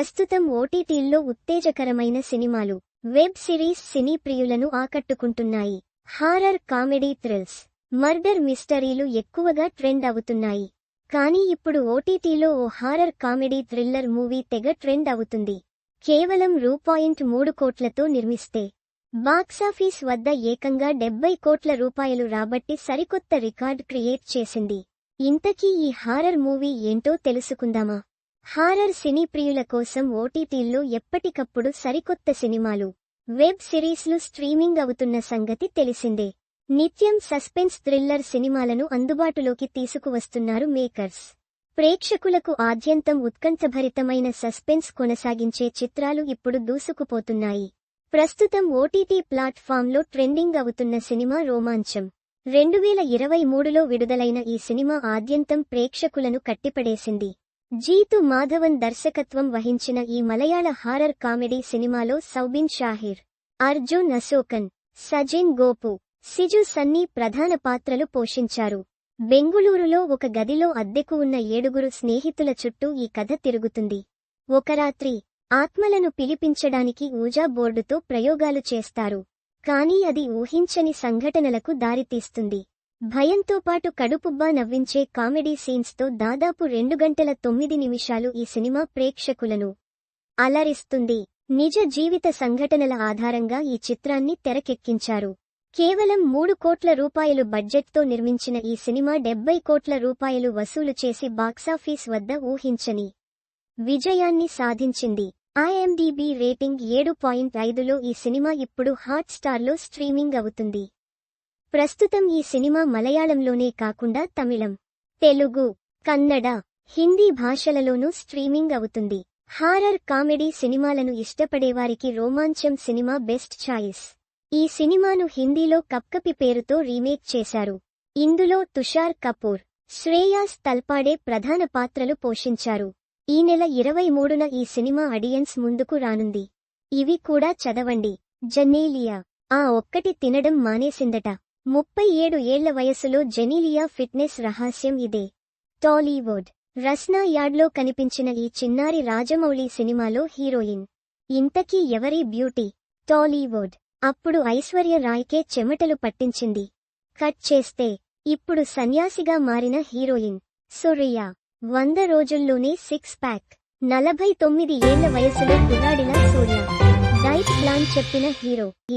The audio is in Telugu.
ప్రస్తుతం ఓటీటీల్లో ఉత్తేజకరమైన సినిమాలు వెబ్ సిరీస్ సినీ ప్రియులను ఆకట్టుకుంటున్నాయి. హారర్ కామెడీ థ్రిల్స్ మర్డర్ మిస్టరీలు ఎక్కువగా ట్రెండ్ అవుతున్నాయి. కానీ ఇప్పుడు ఓటీటీలో ఓ హారర్ కామెడీ థ్రిల్లర్ మూవీ తెగ ట్రెండ్ అవుతుంది. కేవలం రూ పాయింట్ మూడు కోట్లతో నిర్మిస్తే. బాక్సాఫీస్ వద్ద ఏకంగా డెబ్బై కోట్ల రూపాయలు రాబట్టి సరికొత్త రికార్డ్ క్రియేట్ చేసింది. ఇంతకీ ఈ హారర్ మూవీ ఏంటో తెలుసుకుందామా? హారర్ సినీ ప్రియుల కోసం ఓటీటీల్లో ఎప్పటికప్పుడు సరికొత్త సినిమాలు వెబ్ సిరీస్లు స్ట్రీమింగ్ అవుతున్న సంగతి తెలిసిందే. నిత్యం సస్పెన్స్ థ్రిల్లర్ సినిమాలను అందుబాటులోకి తీసుకువస్తున్నారు మేకర్స్. ప్రేక్షకులకు ఆద్యంతం ఉత్కంఠభరితమైన సస్పెన్స్ కొనసాగించే చిత్రాలు ఇప్పుడు దూసుకుపోతున్నాయి. ప్రస్తుతం ఓటీటీ ప్లాట్ఫామ్లో ట్రెండింగ్ అవుతున్న సినిమా రోమాంచం. రెండు వేల ఇరవై మూడులో విడుదలైన ఈ సినిమా ఆద్యంతం ప్రేక్షకులను కట్టిపడేసింది. జీతు మాధవన్ దర్శకత్వం వహించిన ఈ మలయాళ హారర్ కామెడీ సినిమాలో సౌబిన్ షాహిర్ అర్జున్ అశోకన్ సజిన్ గోపు సిజు సన్నీ ప్రధాన పాత్రలు పోషించారు. బెంగుళూరులో ఒక గదిలో అద్దెకు ఉన్న ఏడుగురు స్నేహితుల చుట్టూ ఈ కథ తిరుగుతుంది. ఒక రాత్రి ఆత్మలను పిలిపించడానికి ఊజా బోర్డుతో ప్రయోగాలు చేస్తారు. కానీ అది ఊహించని సంఘటనలకు దారితీస్తుంది. భయంతో పాటు కడుపుబ్బా నవ్వించే కామెడీ సీన్స్తో దాదాపు రెండు గంటల తొమ్మిది నిమిషాలు ఈ సినిమా ప్రేక్షకులను అలరిస్తుంది. నిజ జీవిత సంఘటనల ఆధారంగా ఈ చిత్రాన్ని తెరకెక్కించారు. కేవలం మూడు కోట్ల రూపాయలు బడ్జెట్తో నిర్మించిన ఈ సినిమా డెబ్బై కోట్ల రూపాయలు వసూలు చేసి బాక్సాఫీస్ వద్ద ఊహించని విజయాన్ని సాధించింది. ఐఎండిబి రేటింగ్ ఏడు పాయింట్ ఐదులో ఈ సినిమా ఇప్పుడు హాట్ స్టార్లో స్ట్రీమింగ్ అవుతుంది. ప్రస్తుతం ఈ సినిమా మలయాళంలోనే కాకుండా తమిళం తెలుగు కన్నడ హిందీ భాషలలోనూ స్ట్రీమింగ్ అవుతుంది. హారర్ కామెడీ సినిమాలను ఇష్టపడేవారికి రోమాంచం సినిమా బెస్ట్ ఛాయిస్ ఈ సినిమాను హిందీలో కప్కపి పేరుతో రీమేక్ చేశారు. ఇందులో తుషార్ కపూర్ శ్రేయాస్ తల్పాడే ప్రధాన పాత్రలు పోషించారు. ఈ నెల ఇరవై మూడున ఈ సినిమా అడియన్స్ ముందుకు రానుంది. ఇవి కూడా చదవండి. జనేలియా ఆ ఒక్కటి తినడం మానేసిందట. ముప్పై ఏడు ఏళ్ళ వయసులో జెనీలియా ఫిట్నెస్ రహస్యం ఇదే. టాలీవుడ్ రస్నా యార్డ్లో కనిపించిన ఈ చిన్నారి రాజమౌళి సినిమాలో హీరోయిన్. ఇంతకీ ఎవరి బ్యూటీ? టాలీవుడ్ అప్పుడు ఐశ్వర్య రాయ్కే చెమటలు పట్టించింది. కట్ చేస్తే ఇప్పుడు సన్యాసిగా మారిన హీరోయిన్. సురియా వంద రోజుల్లోనే సిక్స్ ప్యాక్. నలభై తొమ్మిది ఏళ్ళ వయసులో కుర్రాడిన సూర్య. డైట్ ప్లాన్ చెప్పిన హీరో.